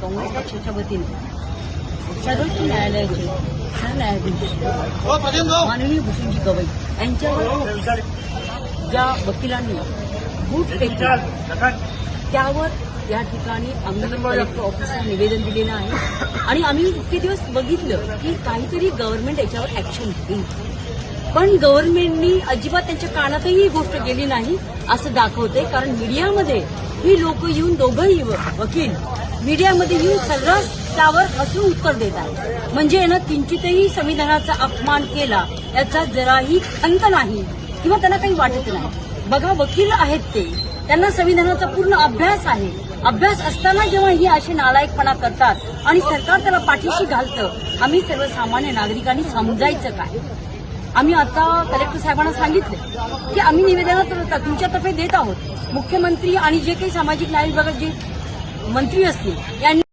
काँग्रेस पक्षाच्या वतीने सर्वोच्च न्यायालयाचे सरन्यायाधीश माननीय भूषणजी गवई यांच्यावर ज्या वकिलांनी बूट त्यावर या ठिकाणी आम्ही कलेक्टर ऑफिसला निवेदन दिलेलं आहे आणि आम्ही इतके दिवस बघितलं की काहीतरी गव्हर्नमेंट याच्यावर ऍक्शन घेईल पण गव्हर्नमेंटनी अजिबात त्यांच्या कानातही ही गोष्ट गेली नाही असं दाखवते कारण मीडियामध्ये ही लोक येऊन दोघंही वकील मीडियामध्ये येऊन सर्रास त्यावर हसून उत्तर देत आहे. म्हणजे यानं किंचितही संविधानाचा अपमान केला याचा जराही खंत नाही किंवा त्यांना काही वाटत नाही. बघा वकील आहेत ते. त्यांना संविधानाचा पूर्ण अभ्यास आहे. अभ्यास असताना जेव्हा ही असे नालायकपणा करतात आणि सरकार त्याला पाठीशी घालतं आम्ही सर्वसामान्य नागरिकांनी समजायचं काय? आम्ही आता कलेक्टर साहेबांना सांगितले की आम्ही निवेदनात तुमच्यातर्फे देत आहोत. मुख्यमंत्री आणि जे काही सामाजिक न्याय विभागात जे मंत्री असतील यांनी